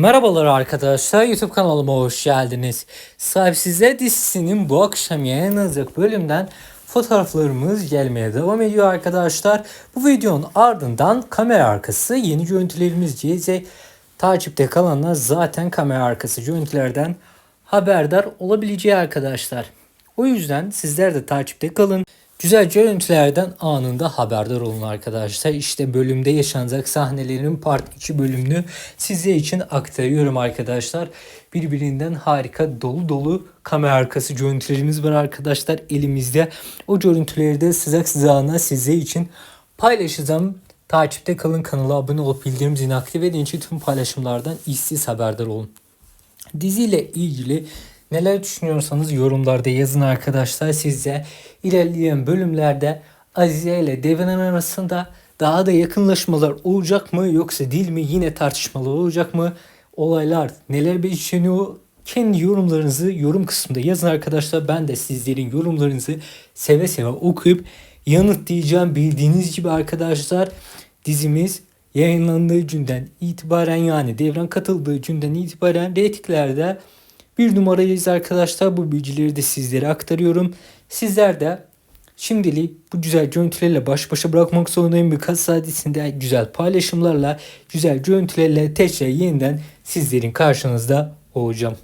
Merhabalar arkadaşlar YouTube kanalıma hoş geldiniz. Sahipsizler dizisinin bu akşam yayınlanacak bölümden fotoğraflarımız gelmeye devam ediyor arkadaşlar. Bu videonun ardından kamera arkası yeni görüntülerimiz gelecek. Takipte kalanlar zaten kamera arkası görüntülerden haberdar olabileceği arkadaşlar. O yüzden sizler de takipte kalın. Güzel görüntülerden anında haberdar olun arkadaşlar. İşte bölümde yaşanacak sahnelerin part 2 bölümünü size için aktarıyorum arkadaşlar. Birbirinden harika dolu dolu kamera arkası görüntülerimiz var arkadaşlar elimizde. O görüntüleri de sıcak sıcağına size için paylaşacağım. Takipte kalın kanala abone olup bildirim zilini aktif edin için tüm paylaşımlardan işsiz haberdar olun. Diziyle ilgili neler düşünüyorsanız yorumlarda yazın arkadaşlar. Sizce ilerleyen bölümlerde Azize ile Devran arasında daha da yakınlaşmalar olacak mı yoksa değil mi? Yine tartışmalar olacak mı? Olaylar neler yaşanıyor? Kendi yorumlarınızı yorum kısmında yazın arkadaşlar. Ben de sizlerin yorumlarınızı seve seve okuyup yanıtlayacağım. Bildiğiniz gibi arkadaşlar dizimiz yayınlandığı günden itibaren yani devran katıldığı günden itibaren reytinglerde bir numarayız arkadaşlar. Bu bilgileri de sizlere aktarıyorum. Sizler de şimdilik bu güzel görüntülerle baş başa bırakmak zorundayım. Birkaç saat içinde güzel paylaşımlarla, güzel görüntülerle tekrar yeniden sizlerin karşınızda olacağım.